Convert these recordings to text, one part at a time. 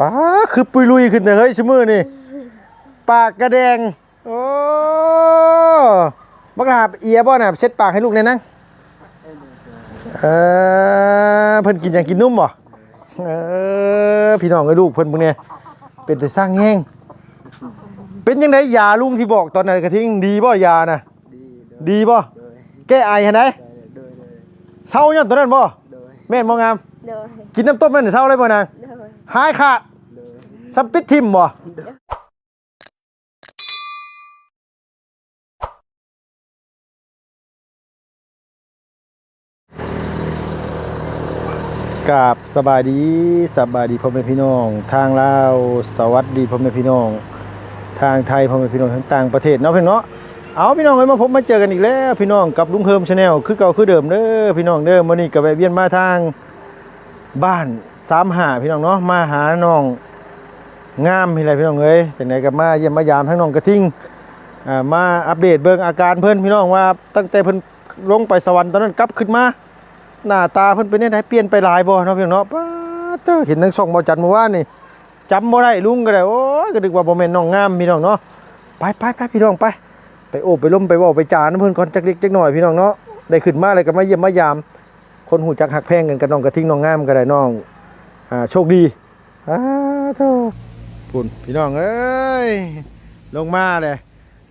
ป้าคือปุยลุยขึ้นแต่เฮ้ยชิมือนี่ปากกระแดง โอ้บักหลาบเอียบ่น่ะเช็ดปากให้ลูกเนี่อยนั่งเออเพิ่นกินหยังกินนุ่มบ่เออพี่น้องไอ้ลูกเพิ่นพวกเนี้ยเป็นแต่สร้างแห้งเป็นยังไงยาลุงที่บอกตอนนั้นกระทิงดีบ่ยาน่ะดีโดยดีบ่โดยแก้ไอหั่นไดโดยโดยเศร้าย้อนตอนนั้นบ่โดยแม่นบ่งามโดยกินน้ำต้มนั่นนะเศร้าเลยบ่นางโดย หายขาดโดยสัมปิดทิมบ่กับสบายดีสบายดีพ่อแม่พี่น้อง ทางลาวสวัสดีพ่อแม่พี่น้อง ทางไทยพ่อแม่พี่น้องทั้งต่างประเทศเนาะพี่น้องเนาะเอาพี่น้องเอ้มาพบมาเจอกันอีกแล้วพี่น้องกับลุงเฮิมชาแนลคือเก่าคือเดิมเด้อพี่น้องเด้อมื้อนี้ก็แวะเวียนมาทางบ้าน สามหาพี่น้องเนาะมาหาน้องงามพี่ไรพี่น้องเอ้ยจังไดก็มาเยี่ยมมายามทั้งน้องกระทิงอ่ามาอัปเดตเบิ่งอาการเพิ่อนพี่น้องว่าตั้งแต่เพิ่นลงไปสวรรค์ตอนนั้นกลับขึ้นมาหน้าตาเพิ่นเป็นจังไดเปลี่ยนไปหลายบ่เนาะพี่น้องเนาะป้าเด้อเห็นทั้งช่องบ่จัดเมื่อวานนี่จำบ่ได้ลุงก็ได้โอ้ก็นึกว่าบ่แม่นน้องงามพี่น้องเนาะไปไปไปพี่น้องไป ไปโอบไปล้มไปว้าไปจานเพิ่อนก่อนจักเล็กจักหน้อยพี่น้องเนาะได้ขึ้นมาเลยก็มาเยี่ยมมายาม คนหูจักหักแพงกันกับน้องกระทิงน้องงามก็ได้น้อง โชคดีอ้าเท่าปุ่นพี่น้องเอ้ยลงมาเลย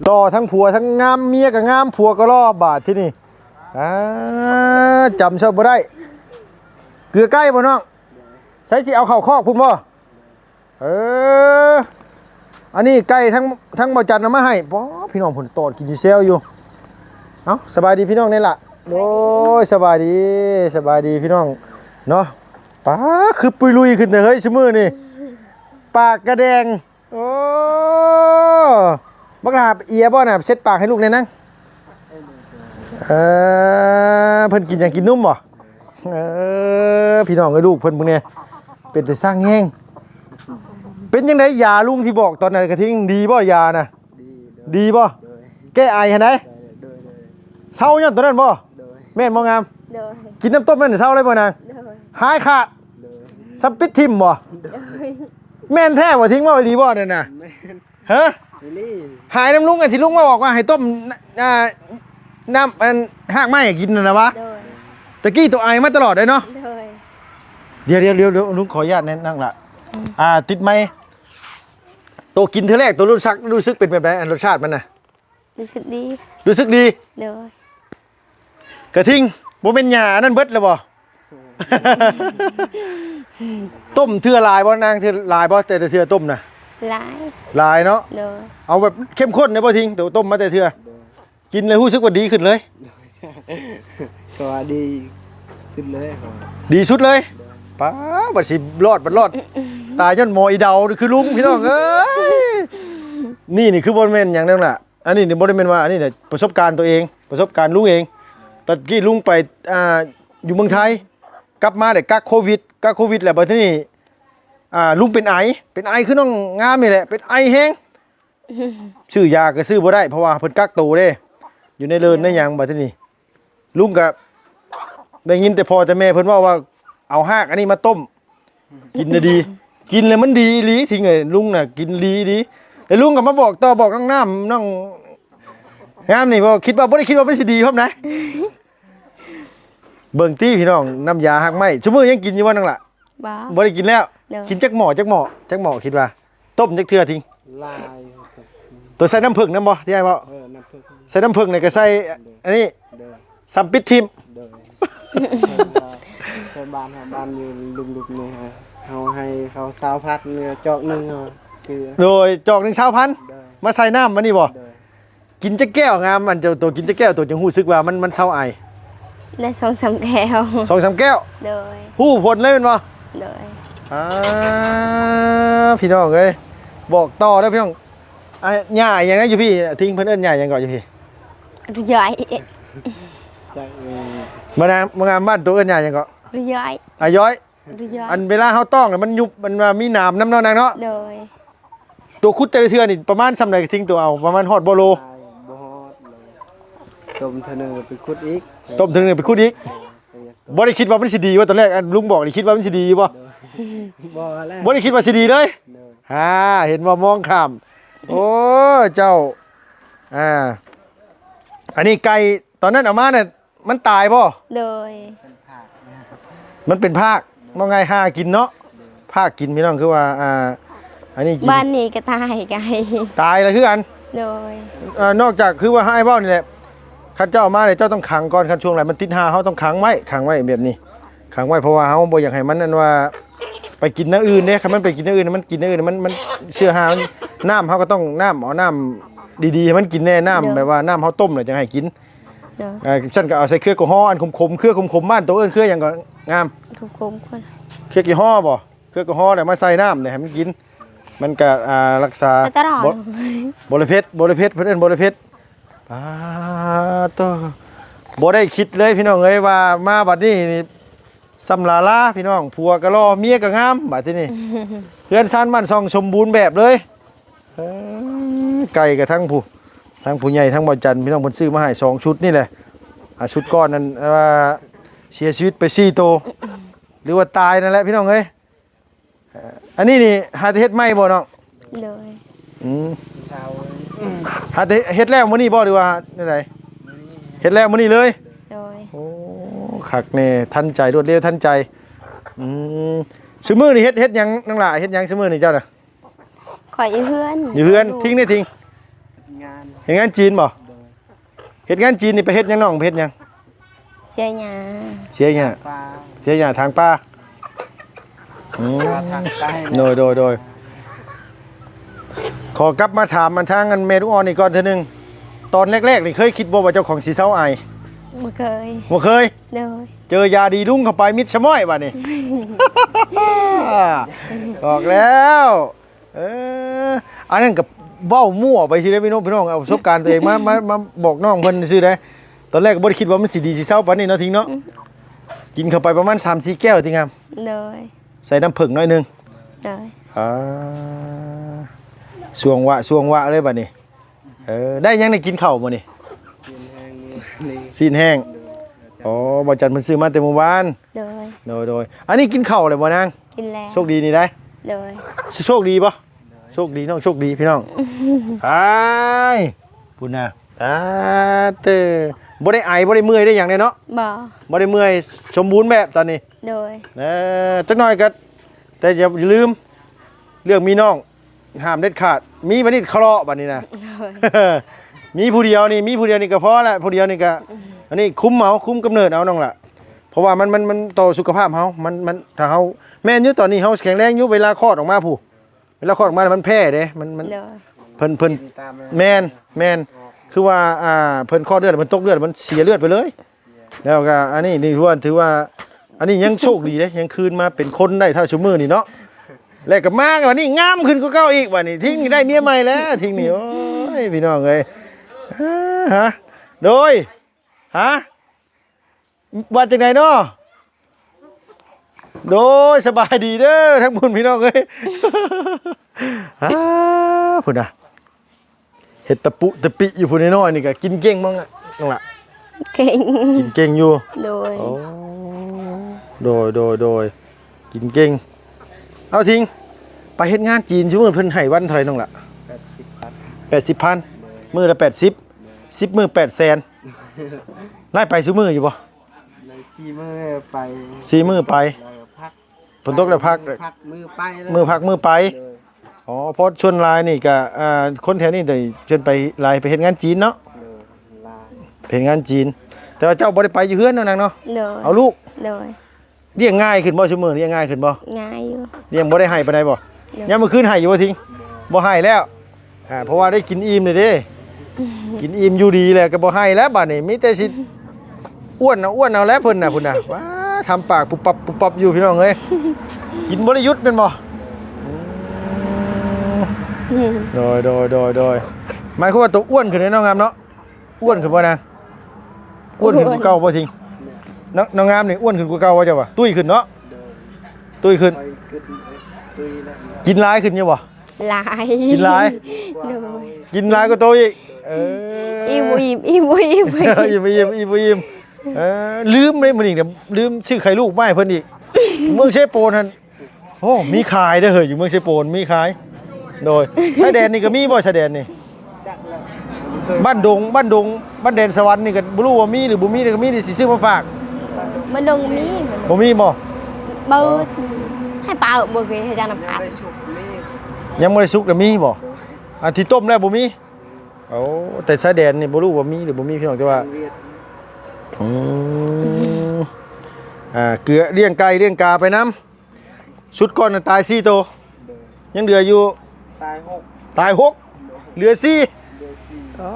รอทั้งผัวทั้งงามเมียก็งามผัวก็รอบาทที่นี่อ่าจำชอบ่ได้ เกลือใกล้บ่น้องใส่สิเอาเข้าคอกพุ่นบ่เอออันนี้ไก่ทั้งทั้งบ่จัดนำมาให้บ่พี่น้องผลตอดกินอยู่เซลอยู่เอ้าสบายดีพี่น้องนี่ล่ะโอ้ยสบายดีสบายดีพี่น้องเนาะ ป้าคือปุยลุยขึ้นแต่เฮ้ยชิมือนี่ปากกระแดง โอ้บักหลาบเอียบ่น่ะเช็ดปากให้ลูกเนี่อยนั่งเออเพิ่นกินหยังกินนุ่มบ่เออพี่น้องไอ้ลูกเพิ่นพวกเนี้ยเป็นแต่สร้างแห้งเป็นยังไงยาลุงที่บอกตอนนั้นกระทิงดีบ่ยาน่ะดีโดยดีบ่โดยแก้ไอหั่นไดโดยโดยโดยเศร้าย้อนตอนนั้นบ่โดยแม่นบ่งามโดยกินน้ำต้มนั่นนะเศร้าเลยบ่นางโดยหายขาด โดยสัมปิดทิมบ่โดยแม่นแท้บ่ทิ้งว่าดีบ่นั่นน่ะแม่นฮะวิลลี่หายน้ำลุงอันที่ลุงมาบอกว่าให้ต้มอ่าน้ำอันหากไม้ให้กินนั่นนะวะโดยตะกี้ตัวไอมาตลอดเลยเนาะโดยเดี๋ยวเดี๋ยวเดี๋ยวเดี๋ยวลุงขออนุญาตแนะนั่งละอ่าติดไหมตัวกินเท่าแรกตัวรู้สึกรู้สึกเป็นแบบไหนอันรสชาติมันน่ะรู้สึกดีรู้สึกดีโดยกระทิงบ่เป็นหญ้าอันนั่นเบิดแล้วบ่ ต้มเทื่อลายบ่นางเทื่อลายบ่แต่แต่เทื่อต้มน่ะหลายลายเนาะโดยเอาแบบเข้มข้นนะบ่ทิ้งเดี๋ยวต้มมาแต่เทื่อกินเลยรู้สึกว่าดีขึ้นเลย ก็ว่าดีสุดเลยครับดีสุดเลยป้าบัดสิรอดบัดรอด ตายย้อนหมออีเดาคือลุงพี่น้องเอ้ยนี่นี่คือบ่แม่นอย่างนั้นล่ะอันนี้นี่บ่ได้แม่นว่าอันนี้เนี่ยประสบการณ์ตัวเอง ประสบการณ์ลุงเองตอนกี้ลุงไปอ่าอยู่เมืองไทย กลับมาได้กักโควิดกักโควิดแล้วบัดนี้อ่าลุงเป็นไอ เป็นไอคือน้องงามนี่แหละ เป็นไอแฮงซื้อยาก็ซื้อบ่ได้เพราะว่าเพิ่นกักตัวเด้ อยู่ในเลินในหยังบัดนี้ ลุงก็ได้ยินแต่พ่อแต่แม่เพิ่นว่าว่าเอาหากอันนี้มาต้ม กินน่ะดี กินแล้วมันดีอีหลีทิ้งไอ้ลุงน่ะกินดีดีแต่ลุงก็มาบอกต่อบอกน้องน้ำน้องงามนี่บ่คิดว่าบ่ได้คิดว่ามันสิดีพร้อมนะ เบิ่งตี้พี่น้องน้ำยาหักไหมชั่วโมงยังกินอยู่บ่นั่งล่ะบ้า บ่ได้กินแล้ว เด้อ กินจักหม้อจักหม้อจักหม้อคิดว่า ต้มจักเทื่อทิ้งลายครับตัวใส่น้ำผึ้งนำบ่ที่ให้บ่เออน้ำผึ้งใส่น้ำผึ้งนี่ก็ใส่อันนี้โดยซัมปิดทิมโดยใช้บ้านหาบ้านอยู่ลุมๆนี่ฮะเฮาให้เขาสาวพัดเนื้อจอกหนึงเฮาซื้อโดยจอกหนึง1,000โดยมาใส่น้ำมานี่บ่โดยกินจักแก้วงามมันเจ้าตัวกินจักแก้วตัวจังฮู้สึกว่ามันมันเซาไอ ได้สองสามแก้วสองสามแก้วโดยฮู้ผลเลยแม่นบ่โดยอ่าพี่น้องเอ้ยบอกต่อได้อพี่น้องอะหญ้าอย่างนั้นอยู่พี่ทิ้งเพิ่นเอิ้นหญ้าอย่างก่อนอยู่พี่รย่อยจักเออมานางมางามบ้านตัวเอิ้นหญ้าอย่างก่อนรย่อยอาย้อยรย่อยอันเวลาเฮาต้องน่ะมันยุบมันว่ามีหนามน้ำเนาะนางเนาะโดยตัวคุดแต่ละเทื่อนี่ประมาณซำใดก็ทิ้งตัวเอาประมาณฮอดบ่โล ลายบ่ฮอดเลย ต้มเท่านึงไปขุดอีกต้มถึงนี่ไปคุดอีกบ่ได้คิดว่ามันสิดีว่าตอนแรกอันลุงบอกนี่คิดว่ามันสิดีบ่โดยบ่แล้วบ่ได้คิดว่าสิดีเลยโดยฮ่าเห็นว่ามองข้ามโอ้เจ้าอ่าอันนี้ไก่ตอนนั้นเอามาเนี่ยมันตายบ่โดยเป็นผักนะครับมันเป็นภาคมองไงห้ากินเนาะภาคกินพี่น้องคือว่าอ่าอันนี้กินบ้านนี้ก็ตายไกลตายเลยคือกันโดยเอ่อนอกจากคือว่าให้เบ้านี่แหละ คันเจ้าเอามาเนี่ยเจ้าต้องขังก่อนคันช่วงไหนมันติดหาเขาต้องขังไว้ขังไว้แบบนี้ขังไว้เพราะว่าเขาบ่อยากให้มันนั่นว่าไปกินน้ำอื่นเนี่ยคันมันไปกินน้ำอื่นมันกินน้ำอื่นมันมันเชื่อหามันน้ำเขาก็ต้องน้ำเอาน้ำดีๆให้มันกินแน่น้ำแบบว่าน้ำเขาต้มเลยจะให้กินโดยเอ่อฉันก็เอาใส่เครื่องแอลกอฮอล์อันขมๆเครื่องขมๆบ้านตัวเอิ้นเครื่องอย่างก็งามคุ้มๆคนเครื่องกี่ห้อบ่เครื่องแอลกอฮอล์เนี่ยมาใส่น้ำเนี่ยให้มันกิน มันก็อ่ารักษาไปตลอดบ่บริเพชรบริเพชรเพื่อนบริเพชร ปาตัวบ่ได้คิดเลยพี่น้องเอ้ยว่ามาบัดนี้นี่สำลาลาพี่น้องผัวก็รอเมียก็งามบัดที่นี่เพื่อนซ่านบ้านซองสมบูรณ์แบบเลยเอ้ยไก่กับทั้งผู้ทั้งผู้ใหญ่ทั้งบ่จันทร์พี่น้องเพิ่นซื้อมาให้สองชุดนี่แหละอะชุดก้อนนั้นว่าเสียชีวิตไป4ตัวหรือว่าตายนั่นแหละพี่น้องเอ้ยเอ่ออันนี้นี่หาแต่เฮ็ดไหม่บ่น้องโดยอืมพี่สาว หาแต่เฮ็ดแล้วมื้อนี้บ่หรือว่าจังไดเฮ็ดแล้วมื้อนี้เลย โดย โอ้คักแน่ทันใจรวดเร็วทันใจอืมซุมื้อนี่เฮ็ดเฮ็ดหยังนังหล่ะเฮ็ดหยังซุมื้อนี่เจ้าน่ะขอยอีเพื่อนอยู่เฮือนทิ้งได้ทิ้งงานเฮ็ดงานจีนบ่โดยเฮ็ดงานจีนนี่ไปเฮ็ดหยังน้องไปเฮ็ดหยังเสียหยาเสียหยังปลาเสียหยังทางป้าอืม ปลาทางใต้โดยโดยโดย ขอกลับมาถามมันทางอันเมรุออนนี่ก่อนเทื่อนึง ตอนแรกๆนี่เคยคิดบ่ว่าเจ้าของสิเซาอายบ่เคยบ่เคย โดย เจอยาดีลุงเข้าไปมิดชะม้อยว่ะนี่ออกแล้ว เอออันนั้นกับเว้ามั่วไปสิได้อพี่น้องพี่น้องเอาประสบการณ์ตัวเองมามามาบอกน้องเพิ่นซื่อได้ ตอนแรกก็บ่ได้คิดว่ามันสิดีสิเศร้าปานนี้เนาะทิ้งเนาะกินเข้าไปประมาณ3-4แก้วติงามโดย ใส่น้ำผึ้งหน่อยหนึงโดย อ่า สวงวะสวงวะเลยบัดนี้เออได้ยังได้กินข้าวบ่นี่กินแห้งนี่ซีนแห้งอ๋อบ่จันเพิ่นซื้อมาแต่เมื่อวานโดยโดยโดยอันนี้กินข้าวเลยบ่นางกินแล้วโชคดีนี่ได้โดยโชคดีปะโชคดีน้องโชคดีพี่น้องไอ้พูดนะตาเตอบ่ได้ไอบ่ได้เมื่อยได้อย่างเนี้เนาะบ่บ่ได้เมื่อยสมบูรณ์แบบตอนนี้โดยเออจักหน่อยก็แต่อย่าลืมเรื่องมีน้อง ห้ามเด็ดขาด มีบัดนี้เคราะห์บัดนี้นะโดยมีผู้เดียวนี่มีผู้เดียวนี่ก็พอละผู้เดียวนี่ก็อันนี้คุ้มเอาคุ้มกำเนิดเอาน้องล่ะเพราะว่ามันมันมันต่อสุขภาพเฮามันมันถ้าเฮาแม่นอยู่ตอนนี้เฮาแข็งแรงอยู่เวลาคลอดออกมาผู้เวลาคลอดออกมามันแพ้เด้มันมันโดยเพิ่นเพิ่นกินตามแมนแมนคือว่าอ่าเพิ่นคลอดเลือดมันตกเลือดมันเสียเลือดไปเลย แล้วก็อันนี้นี่ถือว่าถือว่า อันนี้ยังโชคดีเด้ยังคืนมาเป็นคนได้เท่าชั่วมือนี่เนาะ แล้วก็มากันวันนี้งามขึ้นก็เก่าอีกวันนี้ทิ้งได้เมียใหม่แล้ว ทิ้งนี่โอ้ยพี่น้องเอ้ยอ่าฮะโดยฮะว่าจังไดเนาะโดยสบายดีเด้อทั้งบุญพี่น้องเอ้ยอ้าพุ่นน่ะเห็ดตะปุตะปิอยู่พุ่นน้อยๆนี่ก็กินเก่งมั้งอะน้องล่ะเก่งกินเก่งอยู่โดยโอ้โดยโดยโดยกินเก่ง เอาทิ้ง ไปเฮ็ดงานจีนชั่วโมงเพิ่นให้วันเท่าไหร่น้องล่ะแปดสิบปัด80,000มื้อละ80 10มื้อ8แสนไล่ไปซุมื้ออยู่บ่ในซีมือไปสี่มื้อไปแล้วก็พักฝนตกแล้วพัก พักมือไปเลยมื้อพักมื้อไปโดยอ๋อเพราะชวนลายนี่ก็อ่าคนแถวนี้ได้ชวนไปลายไปเฮ็ดงานจีนเนาะโดยลา ไปเฮ็ดงานจีน แต่ว่าเจ้าบ่ได้ไปอยู่เฮือนเนาะนางเนาะ โดยเอาลูก โดย เลี้ยงง่ายขึ้นบ่ซุมื้อนี้เลี้ยงง่ายขึ้นบ่ง่ายอยู่เลี้ยงบ่ได้ให้ปานใดบ่ยามมื้อคืนให้อยู่บ่ทิ้งบ่ให้แล้วอ่าเพราะว่าได้กินอิ่มเลยเด้กินอิ่มอยู่ดีแหละก็บ่ให้แล้วบัดนี้มีแต่สิอ้วนเอาอ้วนเอาแล้วเพิ่นน่ะพุ่นน่ะว้าทำปากปุบปับปุบปับอยู่พี่น้องเอ้ยกินบ่ได้หยุดเป็นบ่อืมโดยโดยโดยโดยหมายความว่าตัวอ้วนขึ้นแน่น้องงามเนาะอ้วนขึ้นบ่นางอ้วนขึ้นกว่าเก่าบ่ทิ้ง น้องน้องงามนี่อ้วนขึ้นกว่าเก่าบ่เจ้าว่ะตุ้ยขึ้นเนาะโดยตุ้ยขึ้น ไปกึดตุยแล้วกินหลายขึ้นอยู่บ่หลายกินหลายโดยกินหลายก็โตอีกเอออิ่มบ่อิ่มอิ่มบ่อิ่มบ่เอออิ่มอิ่มอิ่มอิ่มอิ่มเออลืมเลยมันอีกเดี๋ยวลืมชื่อไข่ลูกไม้เพิ่นอีก เมืองเชฟโปนนั่นโอ้มีขายเด้อเฮ้ยอยู่เมืองเชโปนมีขาย โดยชายแดนนี่ก็มีบ่ชายแดนนี่ จักแล้วบ้านดงบ้านดงบ้านแดนสวรรค์นี่ก็บ่รู้ว่ามีหรือบ่มีนี่ก็มีนี่สิซื้อมาฝาก มันดงมีมันบ่มีบ่เบิดให้ปลาเบิดให้จานน้ำยังผักได้ชุบนี่ยังบ่ได้สุกแต่มีบ่อันที่ต้มแล้วบ่มีโอ้แต่ชายแดนนี่บ่รู้ว่ามีหรือบ่มีพี่น้องแต่ว่าเวียดอืมอ่าเกลือเลี้ยงไก่เลี้ยงกาไปน้ำชุดก่อนน่ะตาย4ตัวเดินยังเหลืออยู่ตายหกตายหกเหลือ4เดือนสี่อ๋อ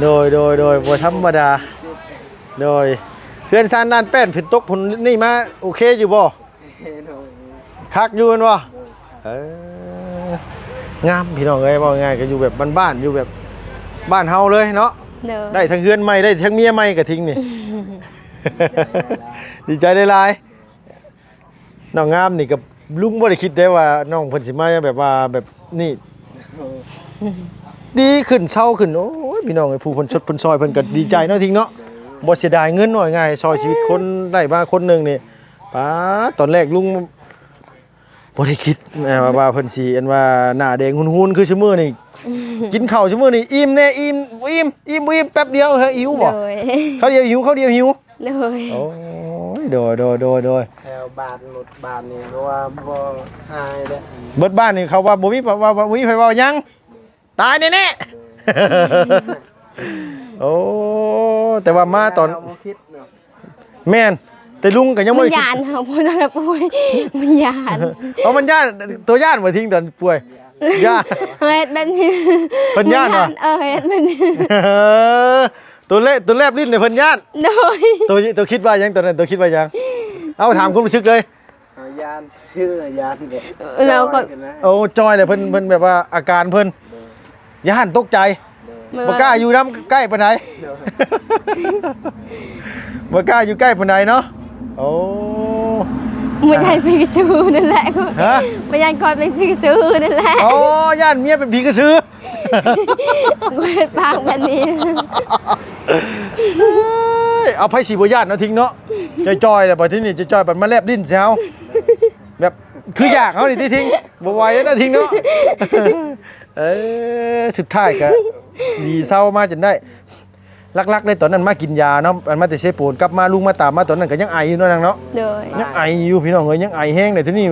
โดยโดยโดยบ่ธรรมดา โดยเพื่อนซานด้านแป้นผิดตกผลนี่มาโอเคอยู่บ่เฮ้ยโดยคักอยู่แม่นบ่โดยเอองามพี่น้องเอ้ยว่าง่ายก็อยู่แบบบ้านๆอยู่แบบบ้านเฮาเลยเนาะเด้อได้ทั้งเฮือนใหม่ได้ทั้งเมียใหม่ก็ทิ้งนี่ดีใจได้หลายน้องงามนี่กับลุงบ่ได้คิดได้ว่าน้องเพิ่นสิมาแบบว่าแบบนี่ดีขึ้นเศร้าขึ้นโอ้ยพี่น้องไอ้ผู้เพิ่นชดเพิ่นซอยเพิ่นก็ดีใจเนาะทิ้งเนาะ บ่เสียดายเงินหน่อยง่ายซอยชีวิตคนได้มาคนหนึงนี่ป้าดตอนแรกลุงบ่ได้คิดแม่ว่าว่าเพิ่นสิอันว่าหน้าแดงหุ่นๆคือชั่วโมงนี่กินข้าวชั่วโมงนี่อิ่มแน่อิ่มอิ่มอิ่มบ่อิ่มแป๊บเดียวเฮ้ยหิวบ่โดยเขาวเดียวหิวเขาวเดียวหิวโดยโอ้ยโดยโดยโดยโดยแถวบานหลุดบานนี่เพราะว่าบ่หายแล้วเบิดบ้านนี่เขาว่าบ่มีว่าว่าบ่มีไผเว้าหยังตายแน่ๆโอ้ แต่ว่ามาตอนเรบ่คิดเนาะแม่นแต่ลุงก็ยังมับ่นได้คิยาดนค่ะพอตอนนั้นป่วยมันยานเอามันย่านตัวย่านบ่ทิ้งตอนป่วยย่าน เฮ็ดแบบนี้เพิ่นย้านวะเออเฮ็ดแบบนี้เออตัวเละตัวแลบลิ้นเนี่ยเพิ่นย่าน โดยตัวตัวคิดว่าหยังตอนนั้นตัวคิดว่าหยัง เอาถามคุณรู้สึกเลย เอายานชื่อยานแบบแล้วก็จอยกันนะโอ้จอยเลยเพิ่นเพิ่นแบบว่าอาการเพิ่นย่านตกใจ บ่กล้าอยู่นํใกล้ปานใดเดี๋ยวบ่กล้าอยู่ใกล้ปานใดเนาะโอ้มันยานพิกาจูนั่นแหละฮะมันยานกอดเป็นพิกาจูนั่นแหละโอ้ย่านเมียเป็นผีกระสือกูเฮ็ดปากแบบนี้เอ้ยเอาไผสิบ่ย่านเนาะทิ้งเนาะจอยๆแหละบัดทีนี้จอยๆบัดมาแลบดิ้นใส่เฮาแบบคืออยากเฮานี่ที่ทิ้งบ่ไหวแล้วนะทิ้งเนาะเออสุดท้ายก็ ดีเศร้ามาจนได้ลักๆเลยตอนนั้นมากินยาเนาะอันมาแต่เชฟปูนกลับมาลุงมาตามมาตอนนั้นก็ยังไออยู่เนาะนางเนาะโดยยังไออยู่พี่น้องเอ้ยยังไอแห้งเลยที่นี่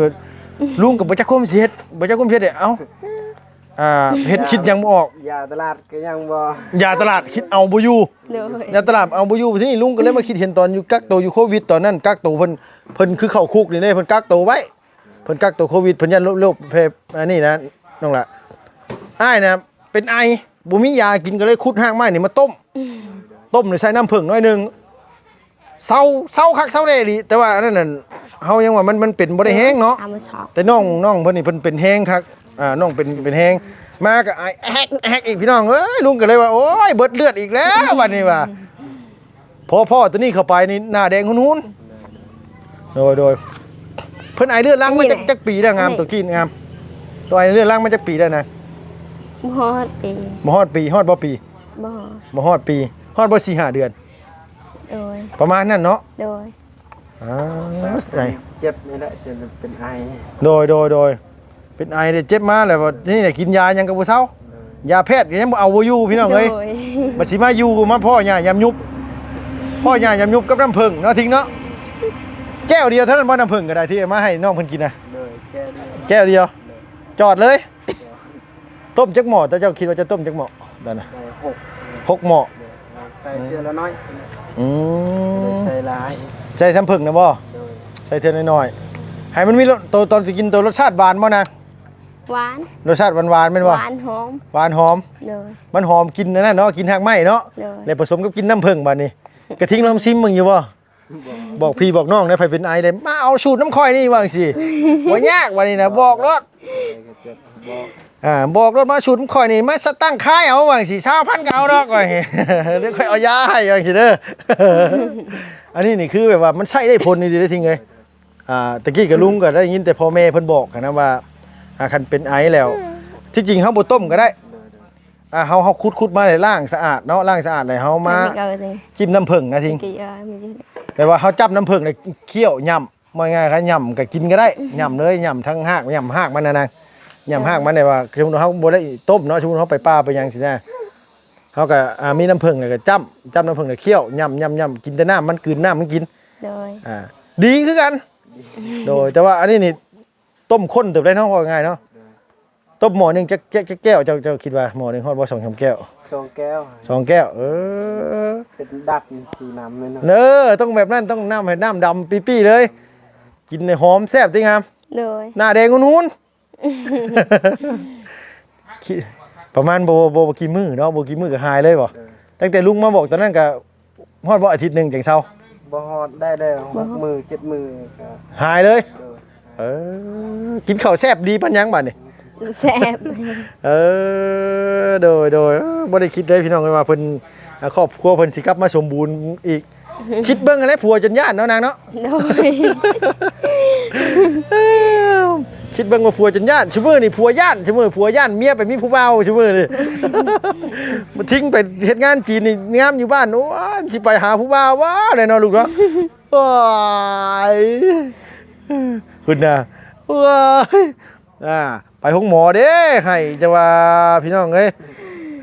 ลุงกับบ่จักคมสิเฮ็ดบ่จักคมสิเฮ็ดเด้เอ้าอ่าเฮ็ดคิดยังบ่ออกยาตลาดก็ยังบ่ยาตลาดคิดเอาบ่อยู่โดยยาตลาดเอาบ่อยู่ที่นี่ลุงก็เลยมาคิดเห็นตอนอยู่กักตัวอยู่โควิดตอนนั้นกักตัวเพิ่นเพิ่นคือเข้าคุกนี่เด้เพิ่นกักตัวไว้เพิ่นกักตัวโควิดเพิ่นยันโรคเพอันนี้นะน้องละอ้ายนะเป็นไอ บ่มียากินก็เลยขุดหางไม้นี่มาต้ม ต้มนี่ใส่น้ำผึ้งหน่อยหนึงเศร้าเศร้าคักเศร้าแน่ดิแต่ว่าอันนั้นน่ะเฮายังว่ามันมันเป็นบ่ได้แห้งเนาะตามมาช็อกแต่น้องน้องเพิ่นนี่เพิ่นเป็นแห้งครับอ่าน้องเป็นเป็นแห้งมาก็ไอแฮกแฮกอีกพี่น้องเอ้ยลุงก็เลยว่าโอ้ยเบิดเลือดอีกแล้ววันนี้ว่าพอพ่อตัวนี้เข้าไปนี่หน้าแดงหุ่นๆโดยโดยเพิ่นไอเลือดล้างมาจากจักปีแล้วงามตัวกินงามตัวไอเลือดล้างมาจากปีแล้วนะ บ่ฮอดปีบ่ฮอดปีฮอดบ่ปีบ่บ่ฮอดปีฮอดบ่สี่ห้าเดือน โดย ประมาณนั้นเนาะโดย อ่าไอเจ็บนี่แหละจนเป็นไอโดยโดยโดยเป็นไอเนี่ยเจ็บมาแล้วว่านี่เนี่ยกินยายังกับบ่เซายาแพทย์ก็ยังบ่เอาบ่อยู่พี่น้องเอ้ยโดยมาสิมาอยู่มาพ่อย่ายำยุบ พ่อย่ายำยุบกับน้ำผึ้งเนาะทิ้งเนาะแก้วเดียวเท่านั้นบ่น้ำผึ้งก็ได้ที่เอามาให้น้องเพิ่นกินนะเลยแก้ได้แก้วเดียว จอดเลย ต้มจักหม้อแต่เจ้าคิดว่าจะต้มจักหม้อนั่นน่ะได้หกหกหม้อใส่เทือละน้อยอืมใส่หลายใส่น้ำผึ้งนะบ่โดยใส่เท่าน้อยๆให้มันมีรสตัวตอนสิกินตัวรสชาติหวานบ่นะหวานรสชาติหวานๆแม่นหบ่วานหอมหวานหอมโดยมันหอมกินนั่นน่ะเนาะกินหากไม้เนาะโดยแล้วผสมกับกินน้ำผึ้งบัดนี้กระทิงลองซิมมึงอยู่บ่บอกพี่บอกน้องได้ไผเป็นไอเลยมาเอาสูตรน้ำค่อยนี่ว่าจังสิบ่ยากวันนี้นะบอกรถก็เจ็บบ อกอ่าบอกรถมาสูตรน้ำค่อยนี่มาสตั้งค่ายเอาว่าจังสิชาวพันก็เอาดอกว่าอย่างงี้เดี๋ยวค่อยเอายาให้ว่าจังสิเด้ออันนี้นี่คือแบบว่ามันใช้ได้ผลนี่ดีได้ทิ้งเลยอ่าตะกี้กับลุงก็ได้ยินแต่พ่อแม่เพิ่นบอกกันนะว่าอ่าคันเป็นไอแล้ว ที่จริงเฮาบ่ต้มก็ได้อ่าเฮาเฮาคุดๆมาเลยล้างสะอาดเนาะล้างสะอาดเลยเฮามาไเกิดเลยจิ้มน้ำผึ้งนะทิ้งกี่เออมีอยู่แปลว่าเขาจับน้ำผึ้งเลยเคี่ยวย่บ่ง่ายๆครับย่ำก็กินก็ได้ย่ำเลยย่ำทั้งหากย่ำหากมันนะนาง ย่ำหากมันได้ว่าสมมุติเฮาบ่ได้ต้มเนาะสมมุติเฮาไปป่าไปหยังสินะเฮาก็อ่ามีน้ำผึ้งแล้วก็จ้ำจ้ำน้ำผึ้งแล้วเคี่ยวย่ำย่ำย่ำกินแต่น้ำมันกลืนน้ำมันกิน โดย อ่า ดีคือกัน โดยแต่ว่าอันนี้นี่ต้มข้นเติบได้เนาะว่าง่ายเนาะต้มหม้อหนึงจะแก้แก้วเจ้าเจ้าคิดว่าหม้อหนึงฮอดบ่สองสามแก้วสองแก้วสองแก้ว เออ เป็นดักสีน้ำเลยเนาะเนอต้องแบบนั้นต้องน้ำให้น้ำดำปีๆเลย กินในหอมแซ่บจริงครับโดย หน้าแดงหุ่นๆ คิดประมาณโบโบบ่กี่มือเนาะโบกี่มือก็หายเลยบ่ตั้งแต่ลุงมาบอกตอนนั้นก็ฮอดบ่อาทิตย์หนึงจังเซาบ่ฮอดได้ได้หกมือเจ็ดมือก็หายเลยโดยเออกินข้าวแซ่บดีปัญญังบัดนี่แซ่บเออโดยโดยเออบ่ได้คิดเลยพี่น้องเลยว่าเพิ่นอ่าครอบครัวเพิ่นสิกลับมาสมบูรณ์อีก คิดเบิ่งอะไรผัวจนย่านเนาะนางเนาะโดยเอ้า คิดเบิ่งว่าผัวจนย่านชั่วมือนี่ผัวย่านชั่วมือผัวย่านเมียไปมีผู้เบาวชั่วมือนี่มันทิ้งไปเฮ็ดงานจีนนี่งามอยู่บ้านโอ้ยสิไปหาผู้บ่าววะได้เนาะลูกเนาะว้ายคุณน่ะว้ายอ่าไปห้องหมอเด้ให้จะว่าพี่น้องเอ้ย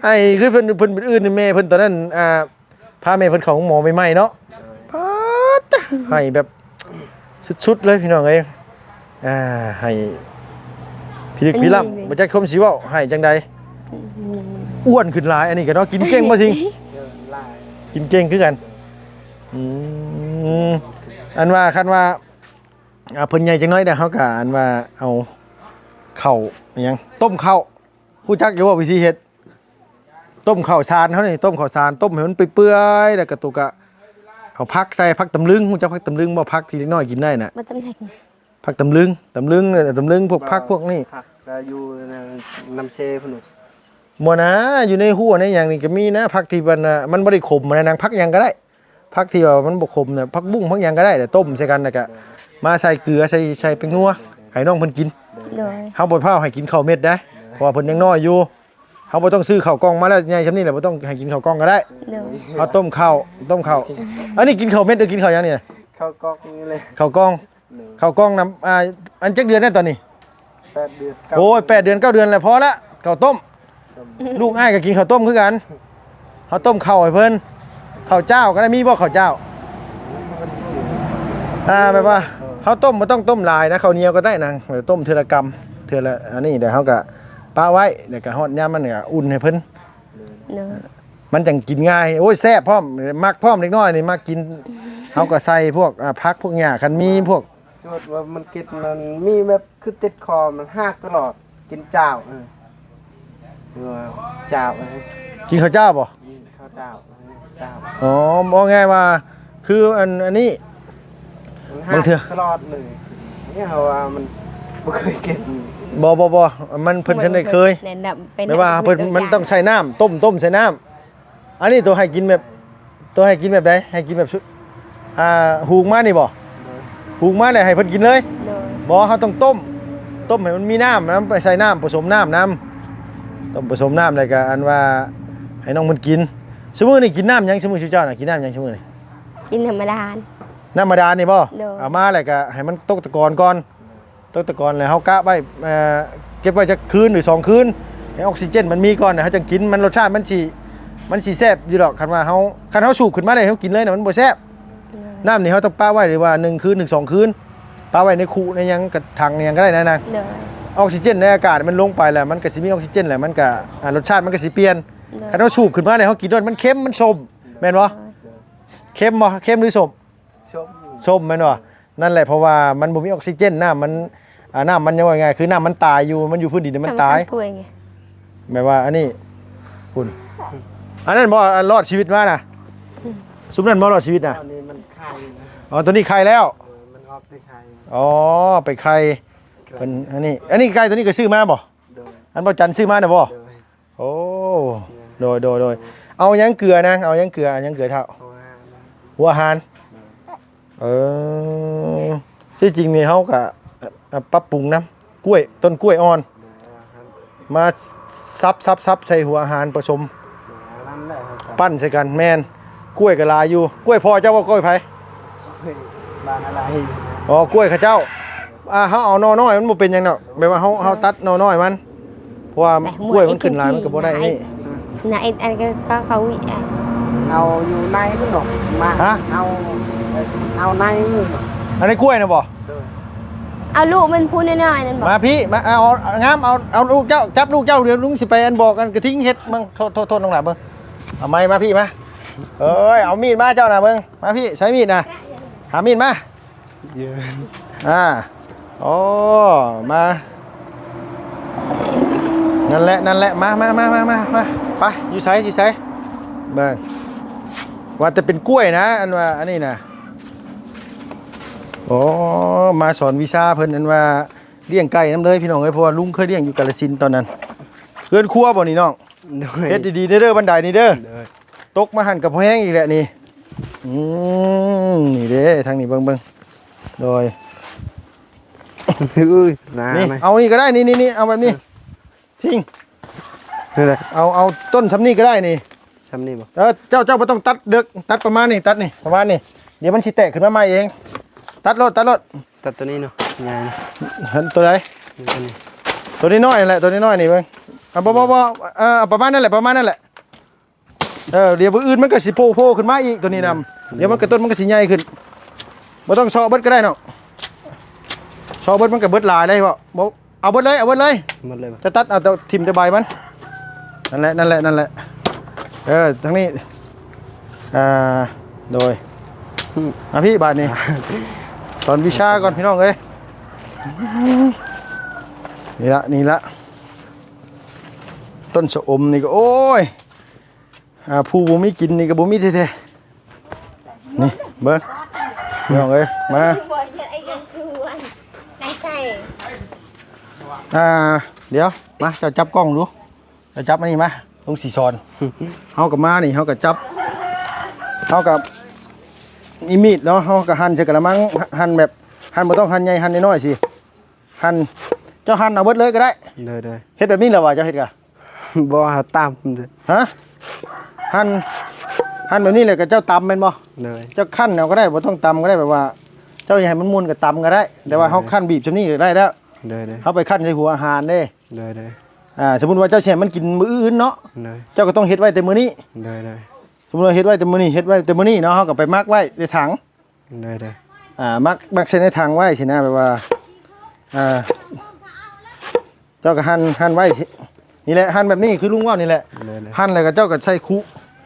ให้คือเพิ่นเพิ่นเป็นอื่นนี่แม่เพิ่นตอนนั้นอ่าพาแม่เพิ่นเข้าห้องหมอใหม่ๆเนาะป๊าดให้แบบสุดๆเลยพี่น้องเอ้ย อ่าให้พี่ลึกพี่ล่ำบ่จักคมสิเว้าให้จังใดอ้วนขึ้นหลาย อันนี้ก็เนาะกินเก่งมาทิ้งเดินลายกินเก่งคือกันอืมอันว่าคันว่าอ่าเพิ่นใหญ่จังน้อยเด้อเฮาก็อันว่าเอาข้าวอิหยังต้มข้าวผู้จักอยู่ว่าวิธีเฮ็ดต้มข้าวสารเฮานี่ต้มข้าวสารต้มให้มันเปื่อยๆแล้วก็ตุกะเอาผักใส่ผักตำลึงฮู้จักผักตำลึงบ่ผักที่เล็กน้อยกินได้น่ะ มาตำแหน่ง ผักตำลึงตำลึงเนี่ยตำลึงพวกผักพวกนี้ผักก็อยู่ในน้ำเชพนุบ่นะอยู่ในหัวในอย่างนี้ก็มีนะผักที่มันน่ะมันบ่ได้ขมนะนางผักหยังก็ได้ผักที่ว่ามันบ่ขมน่ะผักบุ้งผักหยังก็ได้แต่ต้มใส่กันแล้วก็มาใส่เกลือใส่ใส่เป็นนัวให้น้องเพิ่นกินโดยเฮาบ่พาให้กินข้าวเม็ดนะเพราะว่าเพิ่นยังน้อยอยู่เฮาบ่ต้องซื้อข้าวกล้องมาแล้วใหญ่ซำนี้แหละบ่ต้องให้กินข้าวกล้องก็ได้โดยเฮาต้มข้าวต้มข้าวอันนี้กินข้าวเม็ดหรือกินข้าวหยังนี่เข้าวกอกนี่เลยข้าวกล้อง หนึ่งข้าวกล้องนํอ่าอันจักเดือนได้ตอนนี้แปดเดือนเก้าโอ้ยแปดเดือนเก้าเดือนแล้วพอละข้าวต้ม ลูกอ้ายก็กินข้าวต้มคือกันข้าวต้มข้าวให้เพิ่นข้าวเจ้าก็ได้มีบ่ข้าวเจ้ามันสิอ่าแบบว่าข้าวต้มบ่ต้องต้มหลายนะข้าวเหนียวก็ได้นะแบบต้มเทื่อละกำเทื่อละอันนี้เดี๋ยวเฮาก็ป้าไว้เดี๋ยวก็ฮอดยามมันก็อุ่นให้เพิ่นโดยมันจังกินง่าย โอ้ยแซ่บพร้อมมักพร้อมเล็กน้อยนี่มักกินเฮาก็ใส่พวกอ่าผักพวกหญ้าคันมีพวกส มมติว่ามันกินมันมีแบบคือติดคอมันหักตลอดกินเจ้าเออเออเจ้าเออกินข้าวเจ้าบ่อืมข้าวเจ้าเออเจ้าอ๋อบ่ง่ายว่า คืออันอันนี้ มันบางเทื่อตลอดเลยเนี่ยเขาว่ามันบ่เคยกินบ่บ่บ่มันเพิ่นทันได้เคยแนะนำเป็นไม่ว่าเพิ่นมันต้องใช้น้ำต้มต้มใส่น้ำอันนี้ตัวให้กินแบบ ตัวให้กินแบบใดให้กินแบบชุดอ่าหูกมานี่บ่ หูกมาเลยให้เพิ่นกินเลยโดยบ่เขาต้องต้ม ต้มให้มันมีน้ำน้ำไปใส่น้ำผสมน้ำน้ำต้มผสมน้ำแล้วก็อันว่าให้น้องมันกินสมมุตินี่กินน้ำหยังสมมุติชื่อเจ้าน่ะกินน้ำหยังสมมุตินี่กินธรรมดา น้ำธรรมดานี่บ่เด้อเอามาแล้วก็ให้มันตกตะกอนก่อนตกตะกอนแล้วเฮากะไว้เอ่อเก็บไว้จักคืนหรือสองคืนให้ออกซิเจนมันมีก่อนนะเฮาจังกินมันรสชาติมันสิมันสิแซ่บอยู่ดอกคันว่าเฮาคันเฮาสูบขึ้นมาได้เฮากินเลยน่ะมันบ่แซ่บ น้ำนี่เฮาต้องป้าไว้หรือว่าหนึ่งคืนถึงสองคืนป้าไว้ในคูในหยังกระถังในหยังก็ได้นะนางโดยออกซิเจนในอากาศมันลงไปแล้วมันก็สิมีออกซิเจนแหละมันก็อ่ารสชาติมันก็สิเปลี่ยนโดยคันเฮาสูบขึ้นมาได้เฮากินด้วยมันเค็มมันส้มแม่นบ่เค็มบ่เค็มหรือส้มชมส้มแม่นบ่นั่นแหละเพราะว่ามันบ่มีออกซิเจนน้ำมันอ่าน้ำมันยังว่าไงคือน้ำมันตายอยู่มันอยู่พื้นดินมันตายธรรมชติถ้วยไงหมายว่าอันนี้คุณอันนั้นบ่อันรอดชีวิตมาน่ะ ซุมนั้นบ่รอดชีวิตน่ะตอนนี้มันไข่นะอ๋อตัวนี้ไข่แล้วเออมันออกได้ไข่อ๋อไปไข่เพิ่นอันนี้อันนี้ไก่ตัวนี้ก็ซื้อมาบ่โดยอันบ่จันซื้อมาน่ะบ่โดยโอ้โดยโดยโดยเอายังเกลือนะเอายังเกลือเอายังเกลือเท่าเพราะว่ามันหัวอาหารเออที่จริงนี่เฮาก็เอ่อปรับปรุงน้ำกล้วยต้นกล้วยอ่อนเดี๋ยวครับมาซับซับซับใส่หัวอาหารผสมเดี๋ยวนั่นแหละครับปั้นใส่กันแม่น กล้วยก็หลายอยู่ กล้วยพอเจ้าว่ากล้วยไผเฮ้ยบ้านอะไรอ๋อกล้วยเขาเจ้าอ่าเฮาเอาหนอน้อยมันบ่เป็นหยังดอกแบบว่าเฮาเฮาตัดหนอน้อยมันเพราะว่ากล้วยมันขึ้นหลายมันก็บ่ได้นี่ Nãy anh, anh có, có khẩu vị à? เอาอยู่ในพุ่นดอกมาฮะ เอาเอาในนี่อันนี้กล้วยนะบ่ Ao lụ mình phun lên này nên มา bảo พี่มาเอาเอางามเอาเอาลูกเจ้าจับลูกเจ้าเดี๋ยวลุงสิไปอันบอกกันกระทิ้งเฮ็ดมึงโทษโทษโทษน้องหลาเบิ่งเอาไม้มาพี่มา เอ้ย เอามีดมาเจ้าน่ะเบิ่งมาพี่ใช้มีดนะหามีดมายืนอ่าโอ้มานั่นแหละนั่นแหละมามามามามามาไปอยู่ไสอยู่ไสเบิ่งว่าจะเป็นกล้วยนะอันว่าอันนี้นะโอ้มาสอนวิชาเพิ่นอันว่าเลี้ยงไก่น้ำเลยพี่น้องเอ้ยเพราะว่าลุงเคยเลี้ยงอยู่กาฬสินธุ์ตอนนั้นเกินครัวบ่นี่น้องโดยเฮ็ดดีๆเด้อเด้อบันไดนี่เด้อโดย ตกมาหันกับพอแห้งอีกแหละนี่อืมนี่เด้ทางนี้เบิ่งเบิ่งโดยอุ้ยนานี่ไหมเอานี่ก็ได้นี่นี่นี่เอาแบบนี้ทิ้งนี่แหละเอาเอาต้นสำนี่ก็ได้นี่ซ้ำนี่บ่เออเจ้าเจ้าไม่ต้องตัดเดือกตัดประมาณนี้ตัดนี่ประมาณนี้เดี๋ยวมันสิแตกขึ้นมาใหม่เอง ตัดรถตัดรถตัดตัวนี้เนาะงานเห็นตัวไหนตัวนี้ตัวนี้น้อยนี่แหละตัวนี้น้อยนี่เบิ่งเอาบ่บ่บ่เออเอาประมาณนั่นแหละประมาณนั่นแหละ เออเดี๋ยวมื้ออื่นมันก็สิโผล่โผล่ขึ้นมาอีกตัวนี้นำเดี๋ยวมันก็ต้นมันก็สิใหญ่ขึ้นบ่ต้องเชาะเบิดก็ได้เนาะเชาะเบิดมันก็เบิดหลายเลยบ่บ่เอาเบิดเลยเอาเบิดเลยหมดเลยบ่จะตัดเอาแต่ทิมแต่ใบมันนั่นแหละนั่นแหละนั่นแหละเออทั้งนี้อ่าโดยมาพี่บาทนี้สอนวิชาก่อนพี่น้องเอ้ยนี่ละนี่ละต้นสะอมนี่ก็โอ้ย อ่าผู้บ่มีกินนี่ก็บ่มีแท้ๆนี่เบิ่งพี่น้องเอ้ยมา Bởi vì anh gần thư anh Này chạy อ่าเดี๋ยวมาเจ้าจับกล้องดูเจ้าจับอันนี้มาลุงสีซอนเฮากับมานี่เฮากับจับเฮากับนี่มีดเนาะเฮากับหั่นใส่กระมังหั่นแบบหั่นบ่ต้องหั่นใหญ่หั่นน้อยๆสิหั่นเจ้าหั่นเอาเบิดเลยก็ได้โดยโดยเฮ็ดแบบนี้แล้วว่าเจ้าเฮ็ดกะบ่หาตามเด้อฮะ หั่นหั่นแบบนี้เลยก็เจ้าตำแม่นบ่โดยเจ้าคั่นเอาก็ได้บ่ต้องตำก็ได้แบบว่า เจ้าอยากให้มันมุนก็ตำก็ได้ แต่ว่าเฮาคั่นบีบซำนี้ก็ได้แล้วโดยโดยเฮาไปคั่นใส่หัวอาหารเด้โดยโดยอ่าสมมุติว่าเจ้าสิให้มันกินมื้ออื่นเนาะโดยเจ้าก็ต้องเฮ็ดไว้แต่มื้อนี้โดยโดยสมมุติว่าเฮ็ดไว้แต่มื้อนี้เฮ็ดไว้แต่มื้อนี้เนาะเฮาก็ไปมักไว้ในถังโดยโดยอ่ามักมักใช้ในถังไว้สินะแบบว่าอ่าเจ้าก็หั่นหั่นไว้สิ นี่แหละหั่นแบบนี้คือลุงว่านี่แหละโดยโดยหั่นแล้วก็เจ้าก็ใส่คุ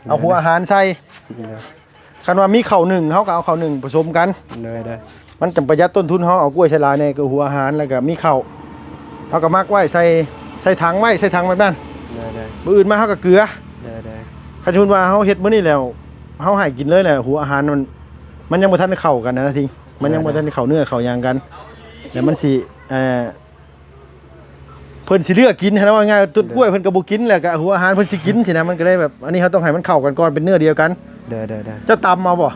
เอาหัวอาหารใส่โดยคันว่ามีข้าวหนึ่งเฮาก็เอาข้าวหนึ่งผสมกันโดยโดยมันจะประหยัดต้นทุนเฮาเอากล้วยใส่ลายเนี่ยก็หัวอาหารแล้วก็มีข้าวเฮาก็มักไว้ใส่ใส่ถังไว้ใส่ถังแบบนั้นโดยโดยมื้ออื่นมาเฮาก็เกลือโดยโดยคันสมมุติว่าเฮาเฮ็ดมื้อนี้แล้วเฮาให้กินเลยแหละหัวอาหารมันมันยังบ่ทันได้เข้ากันนะนะทิงมันยังบ่ทันได้เข้าเนื้อเข้ายางกันแล้วมันสิเอ่อ เพิ่นสิเลือกกินนะว่าง่ายต้นกล้วยเพิ่นก็บ่กินแหละก็หัวอาหารเพิ่นสิกินสินะมันก็ได้แบบอันนี้เฮาต้องให้มันเข้ากันก่อนเป็นเนื้อเดียวกันโดยโดยโดยเจ้าตำเอาบ่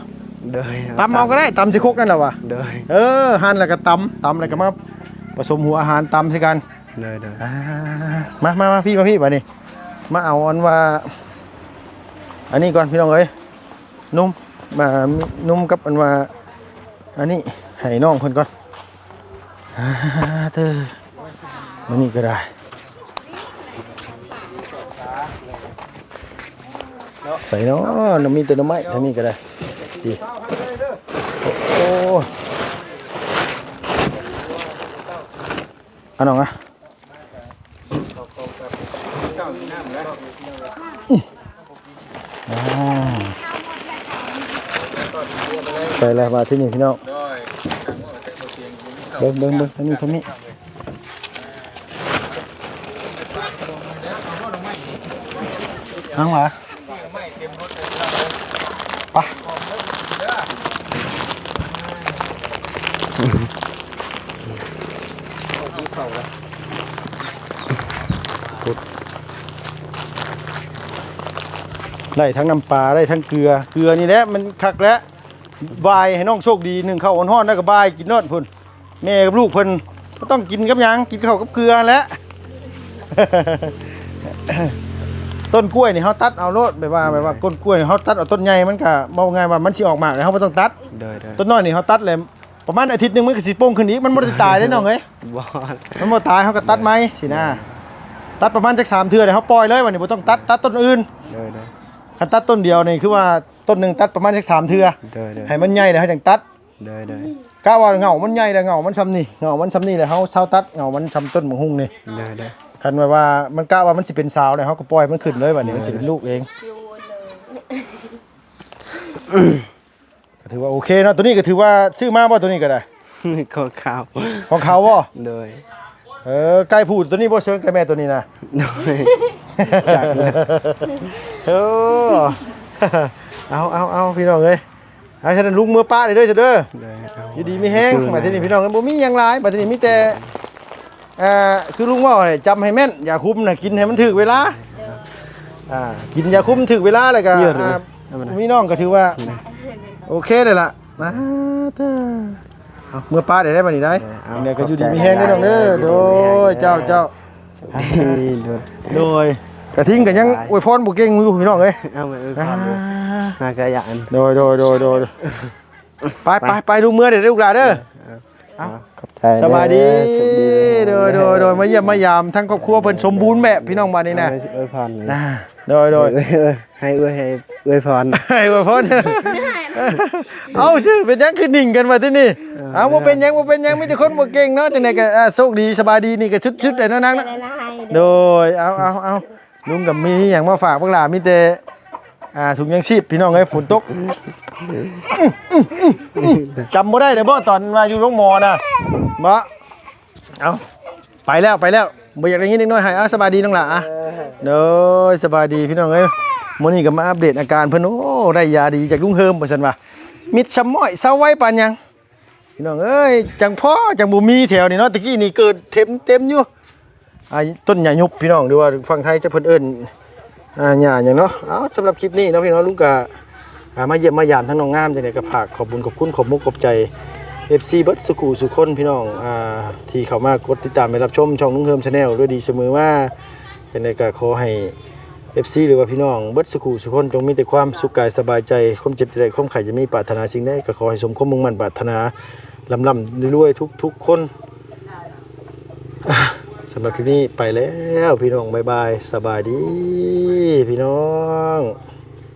โดยตำเอาก็ได้ตำใส่ครกนั่นแหละว่ะโดยเออหั่นแล้วก็ตำตำแล้วก็มาผสมหัวอาหารตำใส่กันโดยโดยอ่ามามามาพี่มาพี่มานี่มาเอาอันว่า อันนี้ก่อนพี่น้องเอ้ยนุ่มมามีนุ่มกับอันว่าอันนี้ให้น้องคนก่อนอ่าเธอ มันนี่ก็ได้ใส่เนาะน้ำมีแต่น้ำไม้ทางนี้ก็ได้ดีโอ้เอันน้องอะใส่แล้วมาที่นี่พี่น้องเบิ้งเบิ้งเบิ้งทางนี้ทางนี้ ทางหวะไปได้ทั้งน้ำปลาได้ทั้งเกลือ เกลือนี่แหละมันคักแล้วบายให้น้องโชคดีหนึ่งข้าวอ่อนๆแล้ก็บายกินนอดพุ่นแม่กับลูกเพิ่นก็ต้องกินกับยังกินข้าวกับเกลือแหล้ว ต้นกล้วยนี่เฮาตัดเอาโลดแบบว่าแบบว่าก้นกล้วยนี่เฮาตัดเอาต้นใหญ่มันก็บ่ง่ายว่ามันสิออกมากแล้วเฮาบ่ต้องตัด โดยโดยต้นน้อยนี่เฮาตัดเลยประมาณอาทิตย์หนึงมันก็สิโป่งขึ้นอีกมันบ่ได้ตายได้น้องเอ้ยบ่มันบ่ตายเฮาก็ตัดไหมสินะตัดประมาณจักสามเทื่อเดี๋ยวเฮาปล่อยเลยวันนี้บ่ต้องตัดตัดต้นอื่นเด้อเด้อคันตัดต้นเดียวนี่คือว่าต้นหนึงตัดประมาณจักสามเทื่อเด้อเด้อให้มันใหญ่แล้วเฮาจังตัดเด้อเด้อกะว่าเหงามันใหญ่แล้วเหงามันซ้ำนี่เหงามันซ้ำนี่แล้วเฮาเซาตัดเหงามันซ้ำต้นมะฮุ่งนี่เด้อเด้อ คันว่าว่ามันกะว่ามันสิเป็นสาวแล้วเฮาก็ปล่อยมันขึ้นเลยบัดนี้มันสิเป็นลูกเองก็ถือว่าโอเคเนาะตัวนี้ก็ถือว่าซื้อมาบ่ตัวนี้ก็ได้ก็ข้าวของเขาบ่เด้อเออไก่ผูดตัวนี้บ่เชิงไก่แม่ตัวนี้นะเด้อจักเลยเออเอาเอาเอาพี่น้องเอ้ยเอาฉะนั้นลุงมือป้าเลยเด้อจ้ะเด้อเด้อเอาอยู่ดีมีแห้งมาที่นี่พี่น้องบ่มีหยังหลายมาที่นี่มีแต่เอ่อคือลุงว่าให้จำให้แม่นอย่าคุมน่ะกินให้มันถึกเวลาอ่ากินอย่าคุมถึกเวลาแล้วก็เยอะเลยอ่าเอามาหน่อยพี่น้องก็ถือว่า โอเคเลยล่ะมาเด้อเอามือป้าได้ได้บัดนี้ได้เนี่ยก็อยู่ดีมีแห้งเด้อน้องเด้อโดยเจ้าเจ้านี่เด้อโดยกระทิงกันยังอวยพรบุเก่งอยู่พี่น้องเอ้ยเอามาเอออ่าก่อนเด้อมากระยานโดยโดยโดยโดยไปไปไปดูเมื่อเดี๋ยวลูกหลานเด้อ เอาขอบใจสบายดีสบายดีโดยโดยโดยมาเยี่ยมมายามทั้งครอบครัวเพิ่นสมบูรณ์แบบพี่น้องมานี่นะเอาเอ้ยพรอ่าโดยโดยเอ้ยให้เอ้ยให้เอ้ยพร ให้อวยพรเอาชื่อเป็นหยังคือนิ่งกันมาที่นี่เอาบ่เป็นหยังบ่เป็นหยังมีแต่คนบ่เก่งเนาะจังไดก็อ่าโชคดีสบายดีนี่ก็ชุดๆเลยเนาะนางเนาะ ละลายโดยเอาเอาเอาลุงกับมีอย่างมาฝากพวกหลานมีแต่ อ่าถุงยังชีพพี่น้องเอ้ยฝนตกจำบ่ได้เด้อบ่ตอนมาอยู่โรงหมอนะบ่เอาไปแล้วไปแล้วบ่อยากได้ยินนิดหน่อยให้เอาสบายดีน้องหล่ะอะโดยสบายดีพี่น้องเอ้ยมื้อนี้ก็มาอัปเดตอาการเพิ่นโอ้ได้ยาดีจากลุงเฮิมว่าซั่นว่ามิดชะม้อยเซาไว้ปานยังพี่น้องเอ้ยจังพ่อจังบ่มีแถวนี้เนาะตะกี้นี่เกิดเต็มเต็มอยู่อ่าต้นหญ้ายุบพี่น้องหรือว่าฝั่งไทยจะเพิ่นเอิ้น อ่าหญ้าหยังเนาะเอาสำหรับคลิปนี้เนาะพี่น้องลุงกะมาเยี่ยมมายามทั้งน้องงามจังได๋ก็ฝากขอบคุญขอบคุณขอบมุกขอบใจ FC เบิดสุขุสุคนพี่น้องอ่าที่เข้ามากดติดตามไปรับชมช่องลุงเฮิม Channel ด้วยดีเสมอว่าจังได๋ก็ขอให้ FC หรือว่าพี่น้องเบิดสุขุสุคนจงมีแต่ความสุขกายสบายใจความเจ็บจะได้ความไข่จะมีปรารถนาสิ่งใดก็ขอให้สมความมุ่งมั่นปรารถนาลำลำรวยๆทุกๆคน สำหรับคลิปนี้ไปแล้วพี่น้องบายบาย สบายดี พี่น้อง